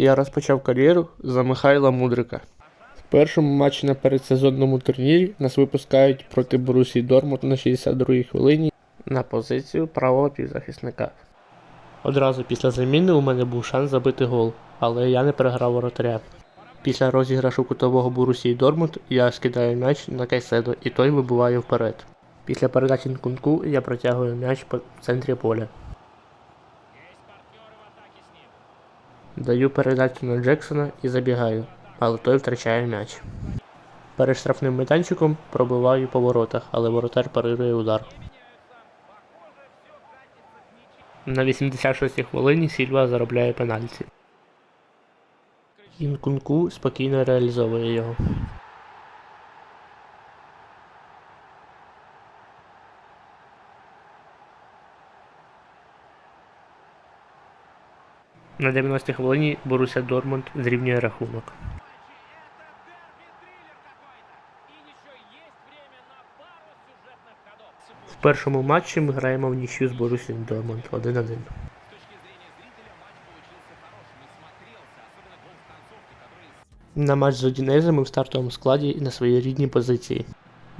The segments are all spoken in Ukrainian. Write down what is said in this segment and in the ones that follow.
Я розпочав кар'єру за Михайла Мудрика. В першому матчі на передсезонному турнірі нас випускають проти Борусії Дормут на 62-й хвилині на позицію правого півзахисника. Одразу після заміни у мене був шанс забити гол, але я не переграв воротаря. Після розіграшу кутового Борусії Дормут я скидаю м'яч на Кайседо і той вибиває вперед. Після передачі Нкунку я протягую м'яч по центрі поля. Даю передачу на Джексона і забігаю, але той втрачає м'яч. Перед штрафним майданчиком пробиваю по воротах, але воротар парирує удар. На 86-й хвилині Сільва заробляє пенальті. Інкунку спокійно реалізовує його. На 90-й хвилині Боруся Дормунд зрівнює рахунок. В першому матчі ми граємо в нічю з Борусією Дормунд 1-1. На матч з Одінезом ми в стартовому складі і на своїй рідній позиції.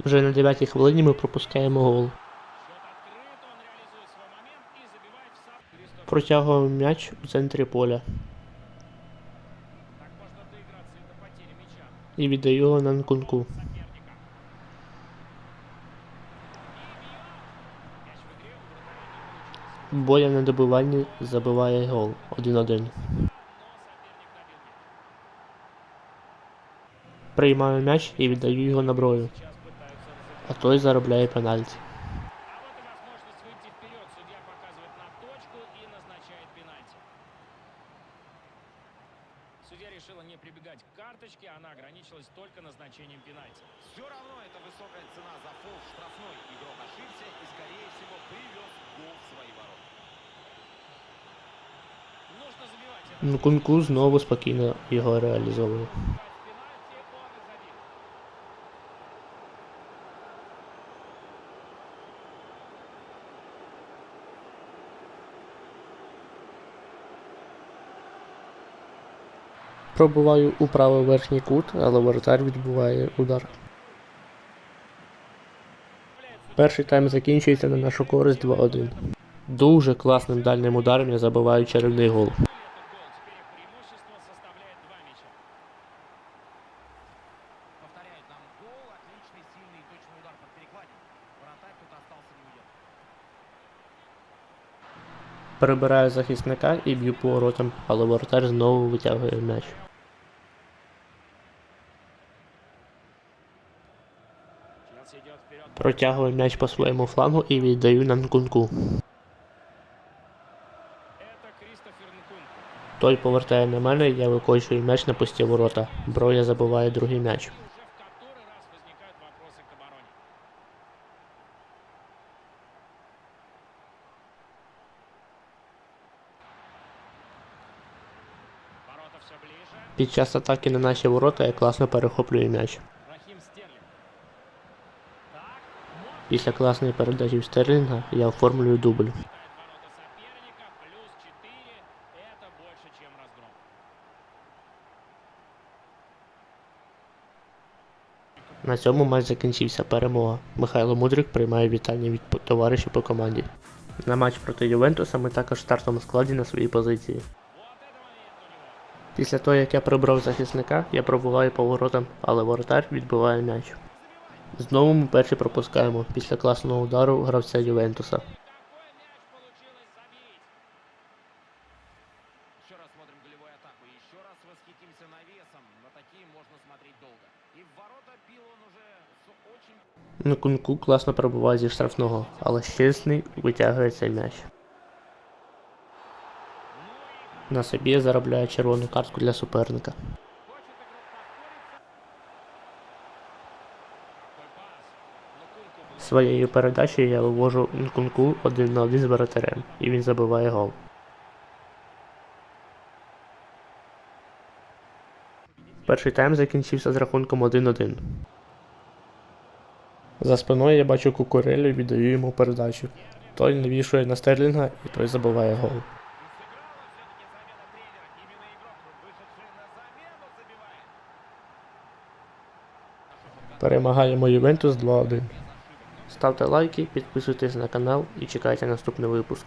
Вже на 9-й хвилині ми пропускаємо гол. Протягуємо м'яч у центрі поля. І віддаю його на Нкунку. Боя на добиванні забиває гол 1-1. Приймаю м'яч і віддаю його на брою. А той заробляє пенальті. назначает пенальти. Судья решила не прибегать к карточке, она ограничилась только назначением пенальти. Все равно это высокая цена за фол в штрафной. Игрок ошибся и, скорее всего, привез гол в свои ворота. Нужно забивать это. Нкунку знову спокійно його реалізовує. Пробуваю у правий верхній кут, але воротар відбуває удар. Перший тайм закінчується на нашу користь 2-1. Дуже класним дальнім ударом я забиваю чарівний гол. Этот гол. Теперь их преимущество составляет два мяча. Повторяет нам гол. Отличный, сильный и точный удар под перекладиной. Вратарь тут остался неудел. Перебираю захисника і б'ю по воротам, але воротар знову витягує м'яч. Протягую м'яч по своєму флангу і віддаю на Нкунку. Это Кристофер Нкунку. Той повертає на мене, я викочую м'яч на пусті ворота. Броя забиває другий м'яч. Уже в который раз возникают вопросы к обороне. Ворота все ближе. Під час атаки на наші ворота я класно перехоплюю м'яч. Після класної передачі в Стерлінга я оформлюю дубль. летает ворота соперника. Плюс 4. Это больше, чем разгром. На цьому матч закінчився перемога. Михайло Мудрик приймає вітання від товаришів по команді. На матч проти Ювентуса ми також в стартовому складі на своїй позиції. Після того, як я прибрав захисника, я пробуваю по воротам, але воротар відбиває м'яч. Знову ми перші пропускаємо після класного удару гравця Ювентуса. На Нкунку класно пробуває зі штрафного, але щесний витягує цей м'яч. На собі я заробляю червону картку для суперника. Своєю передачею я вивожу Нкунку один на один з воротарем, і він забиває гол. Перший тайм закінчився з рахунком 1-1. За спиною я бачу кукурелю і віддаю йому передачу. Той навішує на стерлінга і той забиває гол. Перемагаємо Ювентус 2-1. Ставте лайки, підписуйтесь на канал і чекайте наступний випуск.